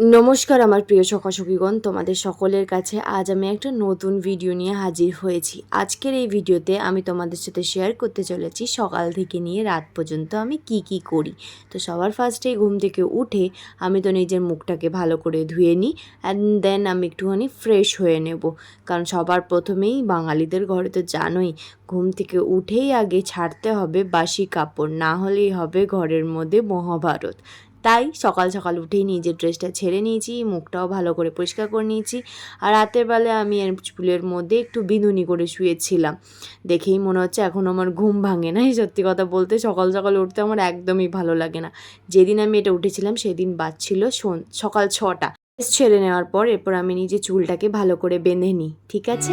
নমস্কার আমার প্রিয় সকাসখীগণ তোমাদের সকলের কাছে আজ আমি একটা নতুন ভিডিও নিয়ে হাজির হয়েছি। আজকের এই ভিডিওতে আমি তোমাদের সাথে শেয়ার করতে চলেছি সকাল থেকে নিয়ে রাত পর্যন্ত আমি কি কি করি। তো সবার ফার্স্টে ঘুম থেকে উঠে আমি তো নিজের মুখটাকে ভালো করে ধুয়ে নিই অ্যান্ড দেন আমি একটুখানি ফ্রেশ হয়ে নেব। কারণ সবার প্রথমেই বাঙালিদের ঘরে তো জানোই, ঘুম থেকে উঠেই আগে ছাড়তে হবে বাসি কাপড়, না হলেই হবে ঘরের মধ্যে মহাভারত। তাই সকাল সকাল উঠেই নিজের ড্রেসটা ছেড়ে নিয়েছি, মুখটাও ভালো করে পরিষ্কার করে নিয়েছি আর রাতের বেলায় আমি এর চুলের মধ্যে একটু বিনুনি করে শুয়েছিলাম। দেখেই মনে হচ্ছে এখন আমার ঘুম ভাঙে না এই সত্যি কথা বলতে সকাল সকাল উঠতে আমার একদমই ভালো লাগে না। যেদিন আমি এটা উঠেছিলাম সেদিন বাজছিল সকাল ছটা। ছেড়ে নেওয়ার পর এরপর আমি নিজে চুলটাকে ভালো করে বেঁধে নিই, ঠিক আছে?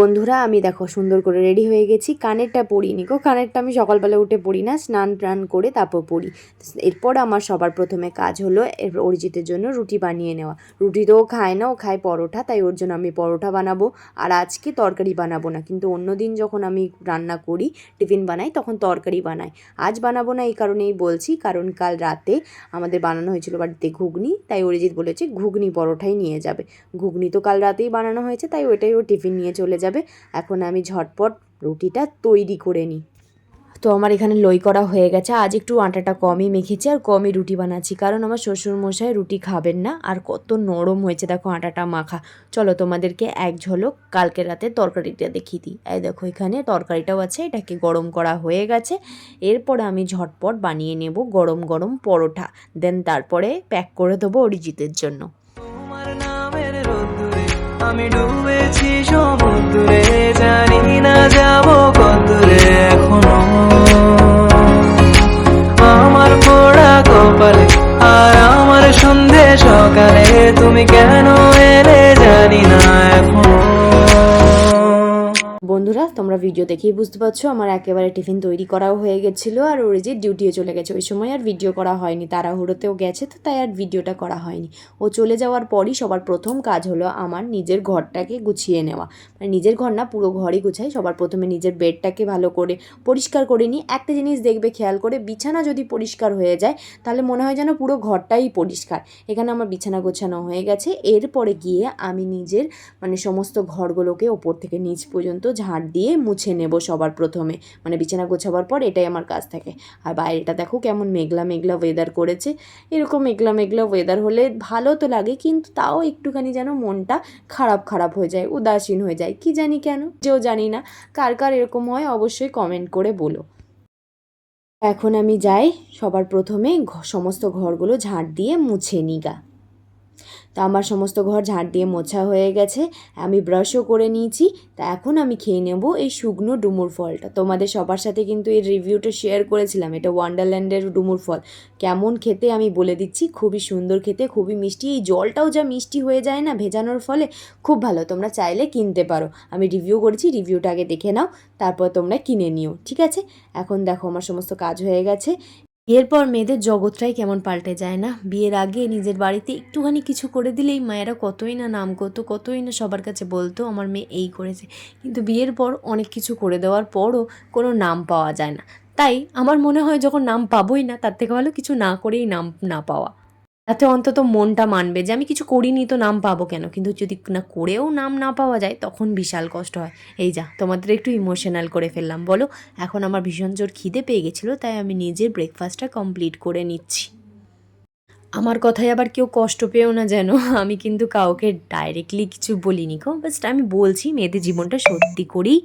বন্ধুরা, আমি দেখো সুন্দর করে রেডি হয়ে গেছি। কানেরটা পরিনি গো। কানেরটা আমি সকালবেলা উঠে পড়ি না, স্নান টান করে তারপর পড়ি। এরপর আমার সবার প্রথমে কাজ হলো অরিজিতের জন্য রুটি বানিয়ে নেওয়া। রুটি তো খায় না, ও খায় পরোটা, তাই ওর জন্য আমি পরোটা বানাবো। আর আজকে তরকারি বানাবো না, কিন্তু অন্য দিন যখন আমি রান্না করি, টিফিন বানাই, তখন তরকারি বানাই। আজ বানাবো না এই কারণেই বলছি, কারণ কাল রাতে আমাদের বানানো হয়েছিল বাড়িতে ঘুগনি, তাই অরিজিৎ বলেছে ঘুগনি পরোটাই নিয়ে যাবে। ঘুগনি তো কাল রাতেই বানানো হয়েছে, তাই ওইটাই ও টিফিন নিয়ে চলে যাবে। এখন আমি ঝটপট রুটিটা তৈরি করে নিই। তো আমার এখানে লই করা হয়ে গেছে। আজ একটু আটাটা কমই মেখেছি আর কমই রুটি বানাচ্ছি। কারণ আমার শ্বশুরমশাই রুটি খাবেন না আর কত নরম হয়েছে দেখো আটাটা মাখা। চলো তোমাদেরকে এক ঝলক কালকে রাতে তরকারিটা দেখিয়ে দিই। এই দেখো এখানে তরকারিটাও আছে, এটাকে গরম করা হয়ে গেছে। এরপর আমি ঝটপট বানিয়ে নেব গরম গরম পরোটা। দেন তারপরে প্যাক করে দেবো অরিজিতের জন্য। আমি ডুবেছি। সমুদ্রে জানি না যাব কতরে এখনও। আমার পোড়া কপালে আর আমার সন্ধে সকালে তুমি কেন এলে জানি না এখনও। বন্ধুরা, তোমরা ভিডিও দেখেই বুঝতে পারছ, আমার একেবারে টিফিন তৈরি করাও হয়ে গেছিল আর অরিজিৎ ডিউটিও চলে গেছে। ওই সময় আর ভিডিও করা হয়নি, তাড়াহুড়োতেও গেছে তো, তাই আর ভিডিওটা করা হয়নি। ও চলে যাওয়ার পরই সবার প্রথম কাজ হলো আমার নিজের ঘরটাকে গুছিয়ে নেওয়া। মানে নিজের ঘর না, পুরো ঘরই গুছাই, সবার প্রথমে নিজের বেডটাকে ভালো করে পরিষ্কার করে নিই। একটা জিনিস দেখবে, খেয়াল করে, বিছানা যদি পরিষ্কার হয়ে যায়, তাহলে মনে হয় যেন পুরো ঘরটাই পরিষ্কার। এখানে আমার বিছানা গোছানো হয়ে গেছে, এরপরে গিয়ে আমি নিজের মানে সমস্ত ঘরগুলোকে ওপর থেকে নিচ পর্যন্ত ঝাড় দিয়ে মুছে নেব সবার প্রথমে। মানে বিছানা গোছাবার পর এটাই আমার কাজ থাকে। আর বাইরেটা দেখো কেমন মেঘলা মেঘলা ওয়েদার করেছে। এরকম মেঘলা মেঘলা ওয়েদার হলে ভালো তো লাগে, কিন্তু তাও একটুখানি যেন মনটা খারাপ খারাপ হয়ে যায়, উদাসীন হয়ে যায়। কি জানি কেন? যেও জানি না। কার কার এরকম হয় অবশ্যই কমেন্ট করে বলো। এখন আমি যাই সবার প্রথমে সমস্ত ঘরগুলো ঝাড় দিয়ে মুছে নিগা। তা আমার সমস্ত ঘর ঝাড় দিয়ে মোছা হয়ে গেছে। আমি ব্রাশও করে নিয়েছি। তা এখন আমি খেয়ে নেব এই শুকনো ডুমুর ফলটা। তোমাদের সবার সাথে কিন্তু এর রিভিউটা শেয়ার করেছিলাম। এটা ওয়ান্ডারল্যান্ডের ডুমুর ফল। কেমন খেতে আমি বলে দিচ্ছি। খুবই সুন্দর খেতে, খুবই মিষ্টি। এই জলটাও যা মিষ্টি হয়ে যায় না ভেজানোর ফলে, খুব ভালো। তোমরা চাইলে কিনতে পারো। আমি রিভিউ করেছি রিভিউটা আগে দেখে নাও। তারপর তোমরা কিনে নিও। ঠিক আছে? এখন দেখো, আমার সমস্ত কাজ হয়ে গেছে। বিয়ের পর মেয়েদের জগৎটাই কেমন পাল্টে যায় না। বিয়ের আগে নিজের বাড়িতে একটুখানি কিছু করে দিলেই মায়েরা কতই না নাম করতো, কতই না সবার কাছে বলতো, আমার মেয়ে এই করেছে। কিন্তু বিয়ের পর অনেক কিছু করে দেওয়ার পরও কোনো নাম পাওয়া যায় না। তাই আমার মনে হয় যখন নাম পাবোই না, তার থেকে ভালো কিছু না করেই নাম না পাওয়া। তাতে অন্তত মনটা মানবে যে আমি কিছু করিনি তো নাম পাবো কেন? কিন্তু যদি না করেও নাম না পাওয়া যায়, তখন বিশাল কষ্ট হয়। এই যা, তোমাদের একটু ইমোশনাল করে ফেললাম। বলো, এখন আমার ভীষণ জোর খিদে পেয়ে গেছিল, তাই আমি নিজের ব্রেকফাস্টটা কমপ্লিট করে নিচ্ছি। আমার কথায় আবার কেউ কষ্ট পেও না যেন। আমি কিন্তু কাউকে ডাইরেক্টলি কিছু বলিনি গো। বাস্ট আমি বলছি, মেয়েদের জীবনটা সত্যি করেই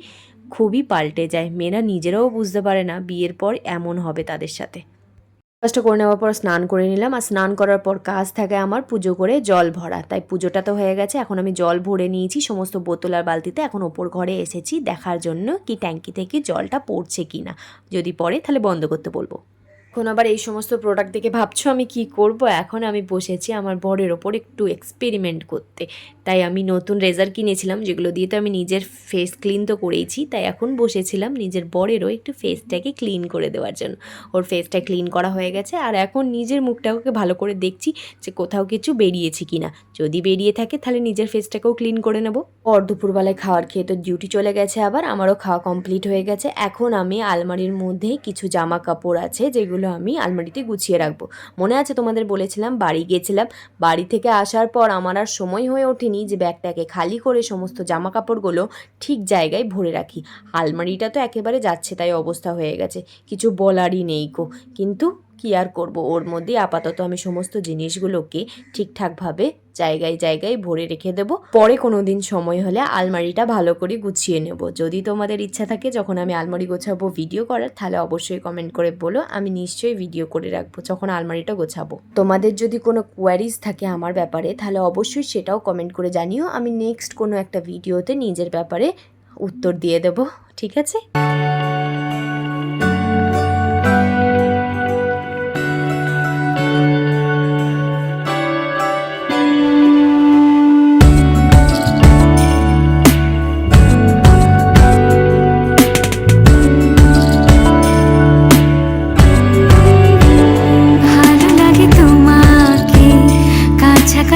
খুবই পাল্টে যায়। মেয়েরা নিজেরাও বুঝতে পারে না বিয়ের পর এমন হবে তাদের সাথে। কাজটা করে নেওয়ার পর স্নান করে নিলাম। আর স্নান করার পর কাজ থাকে আমার পুজো করে জল ভরা। তাই পুজোটা তো হয়ে গেছে। এখন আমি জল ভরে নিয়েছি। সমস্ত বোতল আর বালতিতে এখন ওপর ঘরে এসেছি। দেখার জন্য কি ট্যাঙ্কি থেকে জলটা পড়ছে কি না যদি পড়ে তাহলে বন্ধ করতে বলব। এখন আবার এই সমস্ত প্রোডাক্ট দেখে ভাবছ আমি কি করব? এখন আমি বসেছি আমার বরের ওপর একটু এক্সপেরিমেন্ট করতে। তাই আমি নতুন রেজার কিনেছিলাম, যেগুলো দিয়ে তো আমি নিজের ফেস ক্লিন তো করেইছি। তাই এখন বসেছিলাম নিজের বরেরও একটু ফেসটাকে ক্লিন করে দেওয়ার জন্য। ওর ফেসটা ক্লিন করা হয়ে গেছে, আর এখন নিজের মুখটাকে ভালো করে দেখছি যে কোথাও কিছু বেরিয়েছে কি না যদি বেরিয়ে থাকে তাহলে নিজের ফেসটাকেও ক্লিন করে নেব। পর দুপুরবেলায় খাওয়ার খেয়ে তো ডিউটি চলে গেছে আবার, আমারও খাওয়া কমপ্লিট হয়ে গেছে। এখন আমি আলমারির মধ্যে কিছু জামা কাপড় আছে, যেগুলো আমি আলমারিতে গুছিয়ে রাখব। মনে আছে তোমাদের বলেছিলাম, বাড়ি গিয়েছিলাম। বাড়ি থেকে আসার পর আমার আর সময় হয়ে ওঠেনি যে ব্যাগটাকে খালি করে সমস্ত জামা কাপড়গুলো ঠিক জায়গায় ভরে রাখি। আলমারিটা তো একেবারে যাচ্ছে তাই অবস্থা হয়ে গেছে। কিছু বলারই নেই গো। কিন্তু কি আর করব? ওর মধ্যে আপাতত আমি সমস্ত জিনিসগুলোকে ঠিকঠাকভাবে জায়গায় জায়গায় ভরে রেখে দেব। পরে কোনো দিন সময় হলে আলমারিটা ভালো করে গুছিয়ে নেব। যদি তোমাদের ইচ্ছা থাকে যখন আমি আলমারি গোছাবো ভিডিও করার, তাহলে অবশ্যই কমেন্ট করে বলো। আমি নিশ্চয়ই ভিডিও করে রাখব যখন আলমারিটা গোছাবো। তোমাদের যদি কোনো কোয়ারিজ থাকে আমার ব্যাপারে, তাহলে অবশ্যই সেটাও কমেন্ট করে জানিও। আমি নেক্সট কোনো একটা ভিডিওতে নিজের ব্যাপারে উত্তর দিয়ে দেব। ঠিক আছে?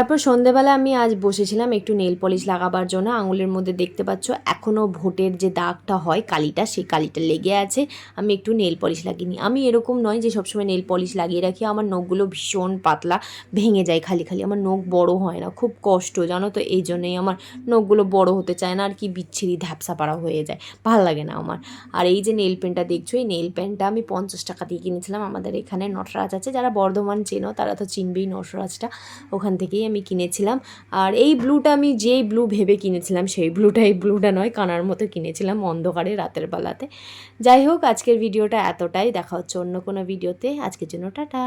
তারপর সন্ধেবেলা আমি আজ বসেছিলাম একটু নেল পলিশ লাগাবার জন্য। আঙুলের মধ্যে দেখতে পাচ্ছ এখনও ভোটের যে দাগটা হয় কালিটা, সেই কালিটা লেগে আছে। আমি একটু নেল পলিশ লাগিনি। আমি এরকম নয় যে সবসময় নেল পলিশ লাগিয়ে রাখি। আমার নখগুলো ভীষণ পাতলা, ভেঙে যায় খালি খালি। আমার নখ বড় হয় না, খুব কষ্ট, জানো তো? এই জন্যই আমার নখগুলো বড় হতে চায় না, আর কি বিচ্ছিরি ধ্যাপসা পাড়া হয়ে যায়। ভালো লাগে না আমার। আর এই যে নেল পেনটা দেখছ, এই নেল পেনটা আমি পঞ্চাশ টাকা দিয়ে কিনেছিলাম। আমাদের এখানে নটরাজ আছে, যারা বর্ধমান চেনো, তারা তো চিনবেই নটরাজটা। ওখান থেকেই আমি কিনেছিলাম। আর এই ব্লুটা আমি যেই ব্লু ভেবে কিনেছিলাম, সেই ব্লুটা এই ব্লুটা নয়, কানার মতো কিনেছিলাম অন্ধকারে রাতের বেলাতে। যাই হোক, আজকের ভিডিওটা এতটাই। দেখা হচ্ছে অন্য কোনো ভিডিওতে। আজকের জন্য টাটা।